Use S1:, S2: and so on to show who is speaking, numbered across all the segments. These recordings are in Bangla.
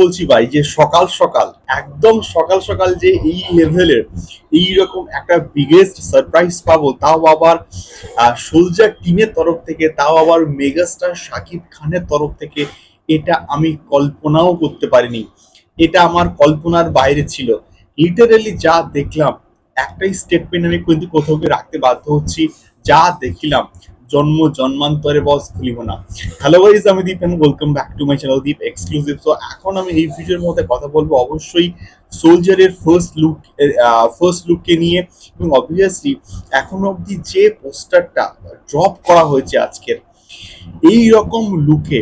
S1: বলছি ভাই, যে সকাল সকাল, একদম সকাল সকাল যে এই লেভেলের এই রকম একটা বিগেস্ট সারপ্রাইজ পাবো, তাও আবার সোলজার টিমের তরফ থেকে, তাও আবার মেগাস্টার শাকিব খানের তরফ থেকে, এটা আমি কল্পনাও করতে পারিনি। এটা আমার কল্পনার বাইরে ছিল। লিটারেলি যা দেখলাম, একটাই স্টেটমেন্ট আমি কিন্তু কোথাও রাখতে বাধ্য হচ্ছি, যা দেখিলাম। জন্ম, জন্মান্তরে বস ভুলিব না। হ্যালো গাইজ আমি Deep and welcome back to my channel Deep exclusive তো এখন আমি এই ভিডিওর মধ্যে কথা বলব অবশ্যই সোলজারের ফার্স্ট লুক ফার্স্ট লুককে নিয়ে। এবং অবভিয়াসলি এখন অবধি যে পোস্টারটা ড্রপ করা হয়েছে আজকের, এই রকম লুকে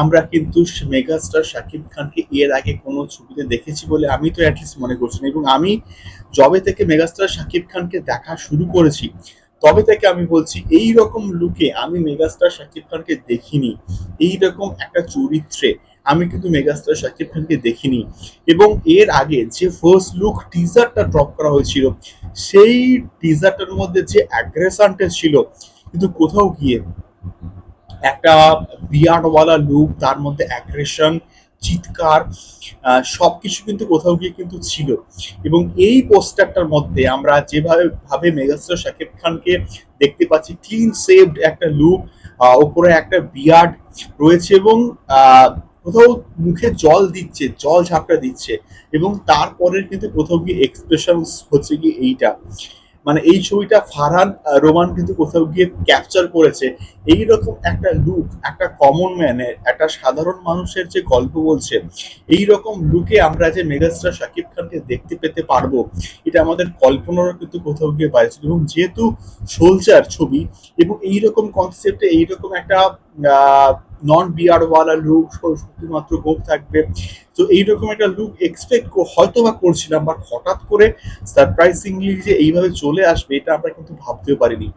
S1: আমরা কিন্তু মেগাস্টার শাকিব খানকে এর আগে কোনো ছবিতে দেখেছি বলে আমি তো অ্যাটলিস্ট মনে করছি না। এবং আমি জবে থেকে মেগাস্টার শাকিব খানকে দেখা শুরু করেছি। তবে থেকে আমি বলছি এই রকম লুকে আমি মেগাস্টার শাকিব খানকে দেখিনি। এই রকম একটা চরিত্রে আমি কিন্তু মেগাস্টার শাকিব খানকে দেখিনি। এবং এর আগে যে ফার্স্ট লুক টিজারটা ড্রপ করা হয়েছিল, সেই টিজারটার মধ্যে যে অ্যাগ্রেশনটা ছিল, কিন্তু কোথাও গিয়ে একটা বিয়ার্ডওয়ালা লুক তার মধ্যে অ্যাগ্রেশন চিৎকার আহ, সবকিছু কিন্তু কোথাও গিয়ে কিন্তু ছিল। এবং এই পোস্টারটার মধ্যে আমরা যেভাবে ভাবে মেগাস্টার শাকিব খানকে দেখতে পাচ্ছি ক্লিন সেভড একটা লুক ওপরে একটা বিয়ার্ড রয়েছে এবং কোথাও মুখে জল দিচ্ছে জল ঝাপটা দিচ্ছে এবং তারপরে কিন্তু কোথাও গিয়ে এক্সপ্রেশন হচ্ছে কি এইটা। মানে এই ছবিটা ফারহান রোমান কিন্তু কোথাও গিয়ে ক্যাপচার করেছে। এই রকম একটা লুক একটা কমন ম্যানের একটা সাধারণ মানুষের যে গল্প বলছে এই রকম লুকে আমরা যে মেগাস্টার শাকিব খানকে দেখতে পেতে পারব, এটা আমাদের কল্পনারও কিন্তু কোথাও গিয়ে পাইছিল এবং যেহেতু সোলজার ছবি, এবং এইরকম কনসেপ্টে এইরকম একটা নন বিয়ারওয়ালা লুক শুধুমাত্র গোপ থাকবে। তো এইরকম একটা লুক এক্সপেক্ট হয়তো বা করছিলাম বাট হঠাৎ করে সারপ্রাইজিংলি যে এইভাবে চলে আসবে, এটা আমরা কিন্তু ভাবতেও পারিনি।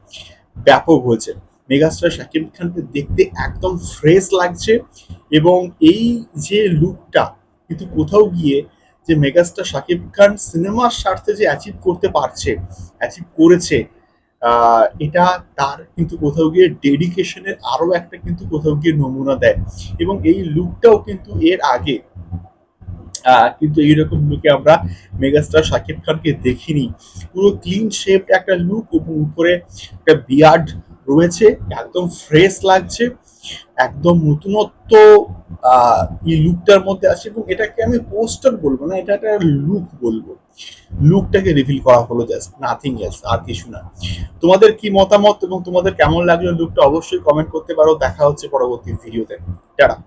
S1: ব্যাপক হয়েছে। মেগাস্টার শাকিব খানকে দেখতে একদম ফ্রেশ লাগছে এবং এই যে লুকটা কিন্তু কোথাও গিয়ে যে মেগাস্টার শাকিব খান সিনেমার স্বার্থে যে অ্যাচিভ করতে পারছে অ্যাচিভ করেছে এটা তার কিন্তু কোথাও গিয়ে ডেডিকেশনের আরও একটা কিন্তু কোথাও গিয়ে নমুনা দেয়। এবং এই লুকটাও কিন্তু এর আগে কিন্তু এইরকম লুকে আমরা মেগাস্টার শাকিব খানকে দেখিনি। পুরো ক্লিন শেপ একটা লুক এবং উপরে একটা বিয়ার্ড রয়েছে, একদম ফ্রেশ লাগছে। একদম নতুনত্ব এই লুকটার মধ্যে আসে এবং এটাকে আমি পোস্টার বলব না, এটা একটা লুক বলব। লুকটাকে রিভিল করা হলো জাস্ট নাথিং এলস আর কিছু না। তোমাদের কি মতামত এবং তোমাদের কেমন লাগল লুকটা অবশ্যই কমেন্ট করতে পারো। দেখা হচ্ছে পরবর্তী ভিডিওতে টাটা।